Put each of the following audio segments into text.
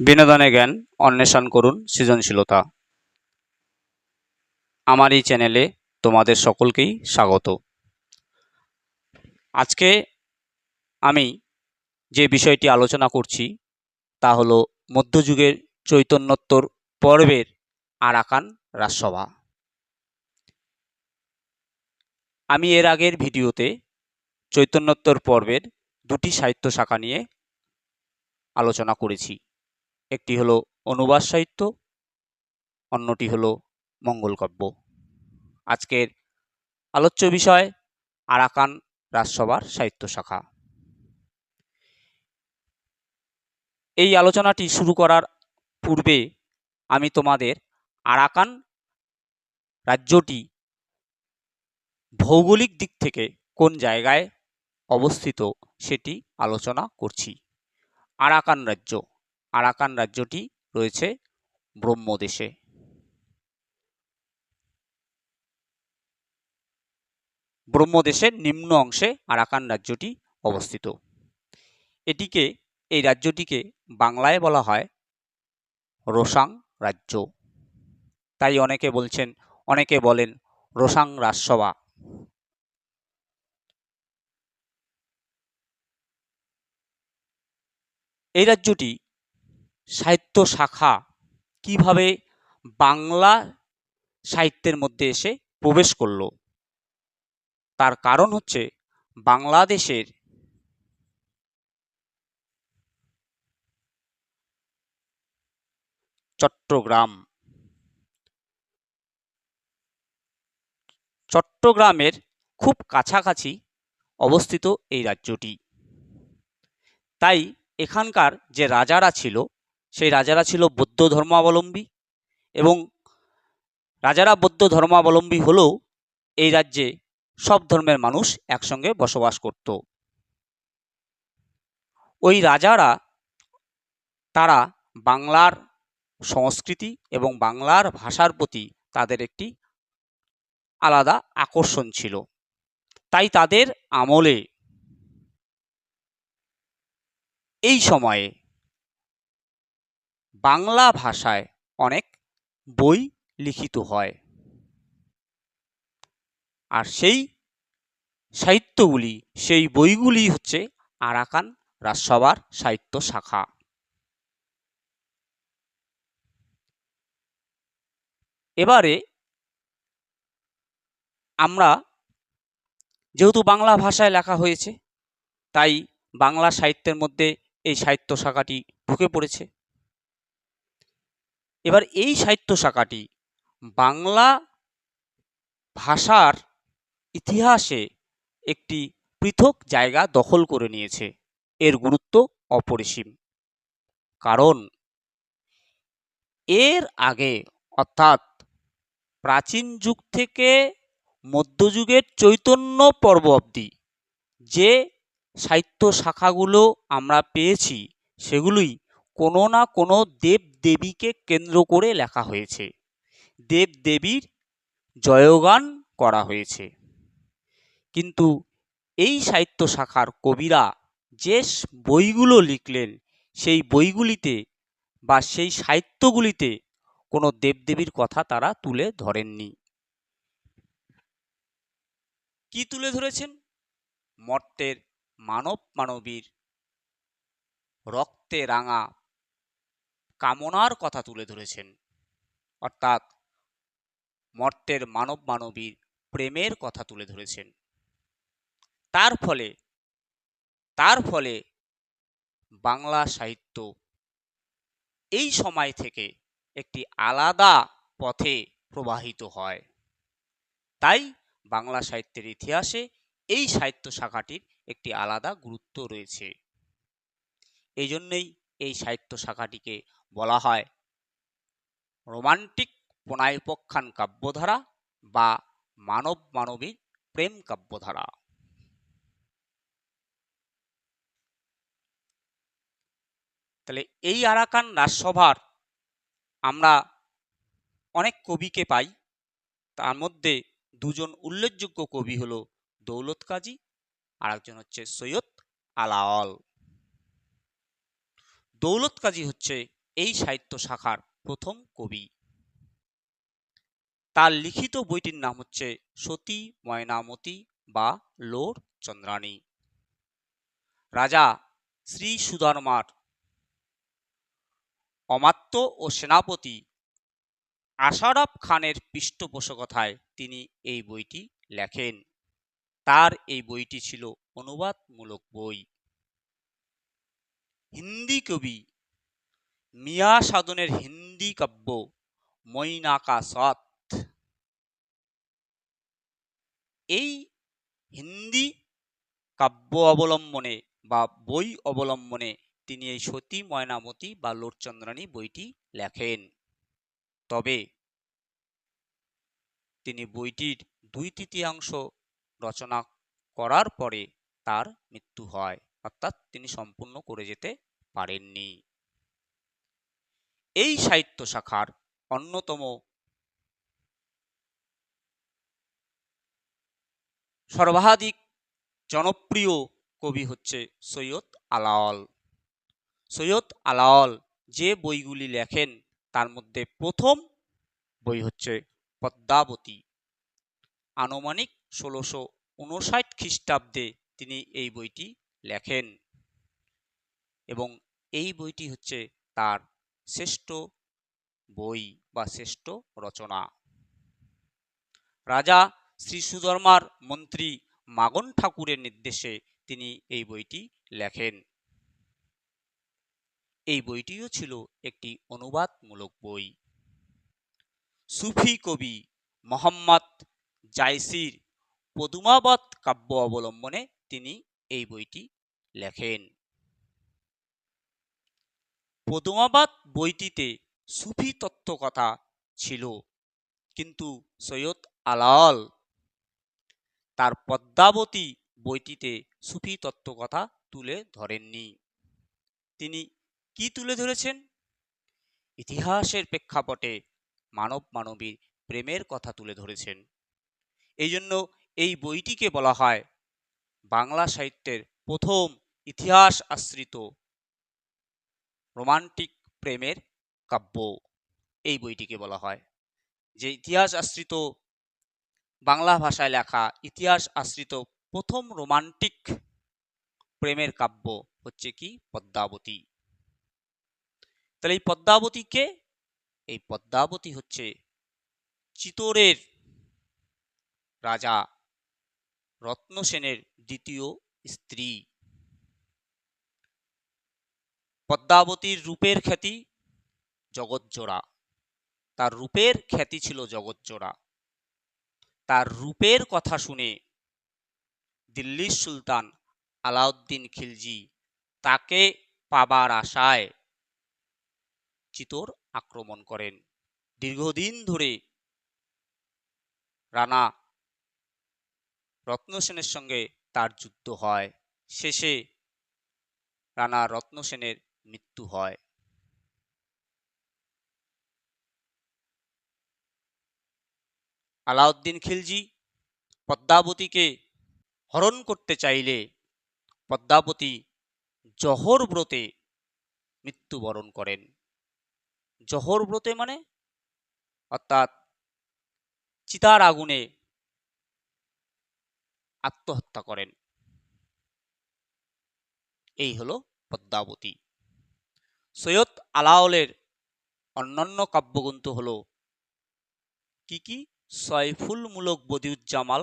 বিনোদনে জ্ঞান অন্বেষণ করুন সৃজনশীলতা। আমার এই চ্যানেলে তোমাদের সকলকেই স্বাগত। আজকে আমি যে বিষয়টি আলোচনা করছি, তা হলো মধ্যযুগের চৈতন্যোত্তর পর্বের আরাকান রাজসভা। আমি এর আগের ভিডিওতে চৈতন্যোত্তর পর্বের দুটি সাহিত্য শাখা নিয়ে আলোচনা করেছি। একটি হলো অনুবাদ সাহিত্য, অন্যটি হলো মঙ্গলকাব্য আজকের আলোচ্য বিষয় আরাকান রাজসভার সাহিত্য শাখা। এই আলোচনাটি শুরু করার পূর্বে আমি তোমাদের আরাকান রাজ্যটি ভৌগোলিক দিক থেকে কোন জায়গায় অবস্থিত সেটি আলোচনা করছি। আরাকান রাজ্য। আরাকান রাজ্যটি রয়েছে ব্রহ্মদেশে। ব্রহ্মদেশের নিম্ন অংশে আরাকান রাজ্যটি অবস্থিত। এটিকে, এই রাজ্যটিকে বাংলায় বলা হয় রোসাং রাজ্য। তাই অনেকে বলছেন, অনেকে বলেন রোসাং রাজসভা। এই রাজ্যটি সাহিত্য শাখা কীভাবে বাংলা সাহিত্যের মধ্যে এসে প্রবেশ করল। তার কারণ হচ্ছে বাংলাদেশের চট্টগ্রাম। চট্টগ্রামের খুব কাছাকাছি অবস্থিত এই রাজ্যটি। তাই এখানকার যে রাজারা ছিল সেই রাজারা ছিল বৌদ্ধ ধর্মাবলম্বী এবং রাজারা বৌদ্ধ ধর্মাবলম্বী হলেও এই রাজ্যে সব ধর্মের মানুষ একসঙ্গে বসবাস করত। ওই রাজারা, তারা বাংলার সংস্কৃতি এবং বাংলার ভাষার প্রতি তাদের একটি আলাদা আকর্ষণ ছিল। তাই তাদের আমলে এই সময়ে বাংলা ভাষায় অনেক বই লিখিত হয়। আর সেই সাহিত্যগুলি, সেই বইগুলি হচ্ছে আরাকান রাজসভার সাহিত্য শাখা। এবারে আমরা যেহেতু বাংলা ভাষায় লেখা হয়েছে, তাই বাংলা সাহিত্যের মধ্যে এই সাহিত্য শাখাটি ঢুকে পড়েছে। এবার এই সাহিত্য শাখাটি বাংলা ভাষার ইতিহাসে একটি পৃথক জায়গা দখল করে নিয়েছে। এর গুরুত্ব অপরিসীম। কারণ এর আগে, অর্থাৎ প্রাচীন যুগ থেকে মধ্যযুগের চৈতন্য পর্ব অবধি যে সাহিত্য শাখাগুলো আমরা পেয়েছি, সেগুলোই কোনো না কোনো দেব দেবীকে কেন্দ্র করে লেখা হয়েছে। দেব দেবীর জয়গান করা হয়েছে। কিন্তু এই সাহিত্য শাখার কবিরা যে বইগুলো লিখলেন, সেই বইগুলিতে বা সেই সাহিত্যগুলিতে কোনো দেবদেবীর কথা তারা তুলে ধরেননি। কি তুলে ধরেছেন? মর্তের মানব মানবীর রক্তে রাঙা কামনার কথা তুলে ধরেছেন। অর্থাৎ মর্তের মানব মানবীর প্রেমের কথা তুলে ধরেছেন। তার ফলে তার ফলে বাংলা সাহিত্য এই সময় থেকে একটি আলাদা পথে প্রবাহিত হয়। তাই বাংলা সাহিত্যের ইতিহাসে এই সাহিত্য শাখাটির একটি আলাদা গুরুত্ব রয়েছে। এই জন্যই এই সাহিত্য শাখাটিকে বলা হয়। রোমান্টিক প্রণয়পক্ষান কাব্যধারা বা মানব মানবীর প্রেম কাব্যধারা। তাহলে এই আরাকান রাজসভার আমরা অনেক কবিকে পাই। তার মধ্যে দুজন উল্লেখযোগ্য কবি হলো দৌলত কাজী আর একজন হচ্ছে সৈয়দ আলাওয়াল। দৌলত কাজী হচ্ছে এই সাহিত্য শাখার প্রথম কবি। তার লিখিত বইটির নাম হচ্ছে সতী ময়নামতি বা লোর চন্দ্রাণী। রাজা শ্রী সুধর্মার অমাত্য ও সেনাপতি আশারফ খানের পৃষ্ঠপোষকতায় তিনি এই বইটি লেখেন। তার এই বইটি ছিল অনুবাদমূলক বই। হিন্দি কবি মিয়া সাধনের হিন্দি কাব্য মৈনাকা সৎ। এই হিন্দি কাব্য অবলম্বনে বা বই অবলম্বনে তিনি এই সতী ময়নামতি বা লোরচন্দ্রানী বইটি লেখেন। তবে তিনি বইটির দুই তৃতীয়াংশ রচনা করার পরে তার মৃত্যু হয়। অর্থাৎ তিনি সম্পূর্ণ করে যেতে পারেননি। এই সাহিত্য শাখার অন্যতম সর্বাধিক জনপ্রিয় কবি হচ্ছে সৈয়দ আলাওল সৈয়দ আলাওল যে বইগুলি লেখেন, তার মধ্যে প্রথম বই হচ্ছে পদ্মাবতী। আনুমানিক ষোলোশো উনষাট খ্রিস্টাব্দে তিনি এই বইটি লেখেন। এবং এই বইটি হচ্ছে তার শ্রেষ্ঠ বই বা শ্রেষ্ঠ রচনা। রাজা শ্রী সুধর্মার মন্ত্রী মাগন ঠাকুরের নির্দেশে তিনি এই বইটি লেখেন। এই বইটিও ছিল একটি অনুবাদমূলক বই। সুফি কবি মোহাম্মদ জাইসির পদুমাবাদ কাব্য অবলম্বনে তিনি এই বইটি লেখেন। পদুমাবাদ বইটিতে সুফি তত্ত্বকথা ছিল, কিন্তু সৈয়দ আলাল তার পদ্মাবতী বইটিতে সুফি তত্ত্বকথা তুলে ধরেননি। তিনি কি তুলে ধরেছেন? ইতিহাসের প্রেক্ষাপটে মানব মানবীর প্রেমের কথা তুলে ধরেছেন। এই জন্য এই বইটিকে বলা হয় বাংলা সাহিত্যের প্রথম ইতিহাস আশ্রিত রোমান্টিক প্রেমের কাব্য এই বইটিকে বলা হয়। যে ইতিহাস আশ্রিত, বাংলা ভাষায় লেখা ইতিহাস আশ্রিত প্রথম রোমান্টিক প্রেমের কাব্য হচ্ছে কি? পদ্মাবতী। তাহলে এই পদ্মাবতীকে, এই পদ্মাবতী হচ্ছে চিতোরের রাজা রত্নসেনের দ্বিতীয় স্ত্রী। পদ্মাবতীর রূপের খ্যাতি জগৎজোড়া তার রূপের খ্যাতি ছিল জগৎজোড়া তার রূপের কথা শুনে দিল্লির সুলতান আলাউদ্দিন খিলজি তাকে পাবার আশায় চিতোর আক্রমণ করেন। দীর্ঘদিন ধরে রানা রত্নসেনের সঙ্গে তার যুদ্ধ হয়। শেষে রানা রত্নসেনের মৃত্যু হয়। আলাউদ্দিন খিলজি পদ্মাবতীকে হরণ করতে চাইলে পদ্মাবতী জহর ব্রতে মৃত্যুবরণ করেন। জহর ব্রতে মানে? অর্থাৎ চিতার আগুনে আত্মহত্যা করেন। এই হলো পদ্মাবতী। সৈয়দ আলাওলের অন্যান্য কাব্যগ্রন্থ হল কি কি? সয়ফুলমূলক বদিউজ্জামাল,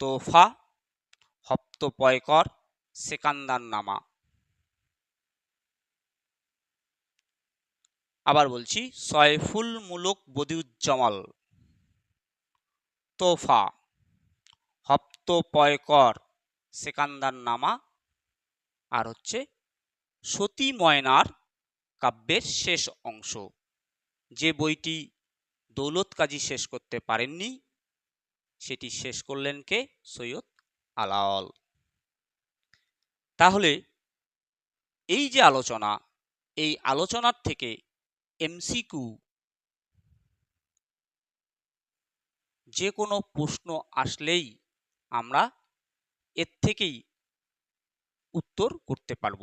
তোফা, হপ্তপয়কর সেকান্দার নামা আবার বলছি, সয়ফুলমূলক বদিউজ্জামাল, তোফা। হপ্তপয়কর সেকান্দার নামা আর হচ্ছে সতী ময়নার কাব্যের শেষ অংশ। যে বইটি দৌলত কাজী শেষ করতে পারেননি, সেটি শেষ করলেন কে? সৈয়দ আলাওল তাহলে এই যে আলোচনা, এই আলোচনার থেকে এমসিকিউ যে কোনো প্রশ্ন আসলেই আমরা এর থেকেই উত্তর করতে পারব।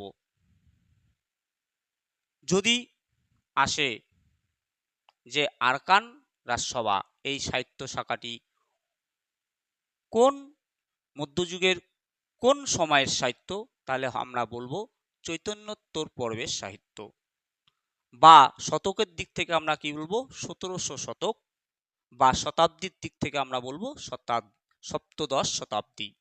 যদি আসে যে আরকান রাজসভা, এই সাহিত্য শাখাটি কোন মধ্যযুগের কোন সময়ের সাহিত্য, তাহলে আমরা বলব চৈতন্যোত্তর পর্বের সাহিত্য। বা শতকের দিক থেকে আমরা কি বলব? সতেরোশো শতক বা শতাব্দীর দিক থেকে আমরা বলব শতাব সপ্তদশ শতাব্দী।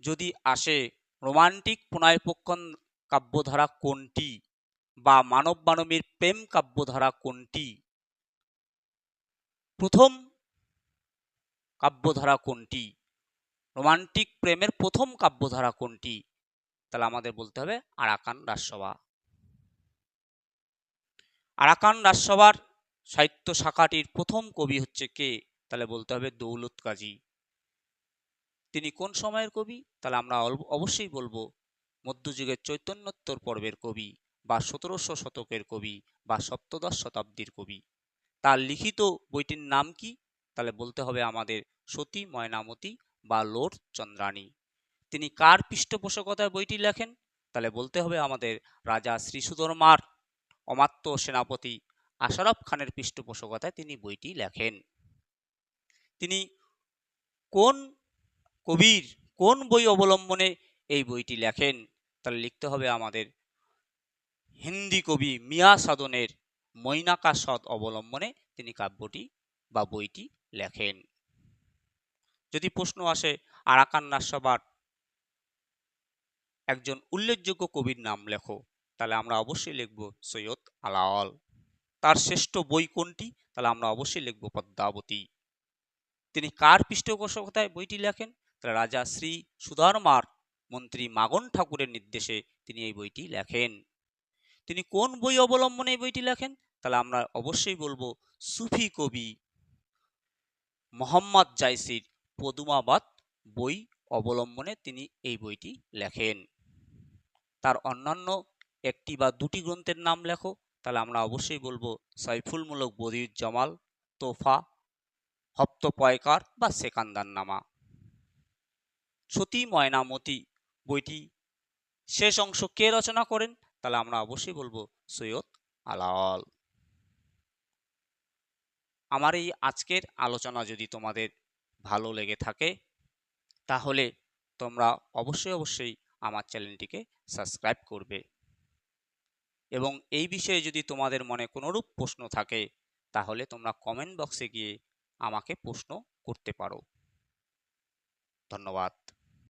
যদি আসে রোমান্টিক প্রণয়পক্ষণ কাব্যধারা কোনটি বা মানব মানবীর প্রেম কাব্যধারা কোনটি? প্রথম কাব্যধারা কোনটি? রোমান্টিক প্রেমের প্রথম কাব্যধারা কোনটি? তাহলে আমাদের বলতে হবে আরাকান রাজসভা। আরাকান রাজসভার সাহিত্য শাখাটির প্রথম কবি হচ্ছে কে? তাহলে বলতে হবে দৌলত কাজী। তিনি কোন সময়ের কবি? তাহলে আমরা অবশ্যই বলব মধ্যযুগের চৈতন্যোত্তর পর্বের কবি বা সতেরোশো শতকের কবি বা সপ্তদশ শতাব্দীর কবি। তার লিখিত বইটির নাম কি? তাহলে বলতে হবে আমাদের সতী ময়নামতি বা লোর চন্দ্রাণী। তিনি কার পৃষ্ঠপোষকতায় বইটি লেখেন? তাহলে বলতে হবে আমাদের রাজা শ্রী সুধর্মার অমাত্য সেনাপতি আশারফ খানের পৃষ্ঠপোষকতায় তিনি বইটি লেখেন। তিনি কোন কবির কোন বই অবলম্বনে এই বইটি লেখেন? তাহলে লিখতে হবে আমাদের হিন্দি কবি মিয়া সাদনের মৈনাকা সৎ অবলম্বনে তিনি কাব্যটি বা বইটি লেখেন। যদি প্রশ্ন আসে আরাকান নাসবার একজন উল্লেখযোগ্য কবির নাম লেখো, তাহলে আমরা অবশ্যই লিখব সৈয়দ আলাওয়াল। তার শ্রেষ্ঠ বই কোনটি? তাহলে আমরা অবশ্যই লিখব পদ্মাবতী। তিনি কার পৃষ্ঠপোষকতায় বইটি লেখেন? তাহলে রাজা শ্রী সুধর্মার মন্ত্রী মাগন ঠাকুরের নির্দেশে তিনি এই বইটি লেখেন। তিনি কোন বই অবলম্বনে এই বইটি লেখেন? তাহলে আমরা অবশ্যই বলব সুফি কবি মোহাম্মদ জাইসির পদুমাবাদ বই অবলম্বনে তিনি এই বইটি লেখেন। তার অন্যান্য একটি বা দুটি গ্রন্থের নাম লেখো। তাহলে আমরা অবশ্যই বলব সাইফুলমূলক বদিউজ জামাল তোফা হপ্ত পয়কার বা সেকান্দার নামা সতী ময়নামতি বইটি শেষ অংশ কে রচনা করেন? তাহলে আমরা অবশ্যই বলব সৈয়দ আলাওয়াল আমার এই আজকের আলোচনা যদি তোমাদের ভালো লেগে থাকে, তাহলে তোমরা অবশ্যই অবশ্যই আমার চ্যানেলটিকে সাবস্ক্রাইব করবে। এবং এই বিষয়ে যদি তোমাদের মনে কোনোরূপ প্রশ্ন থাকে, তাহলে তোমরা কমেন্ট বক্সে গিয়ে আমাকে প্রশ্ন করতে পারো। ধন্যবাদ।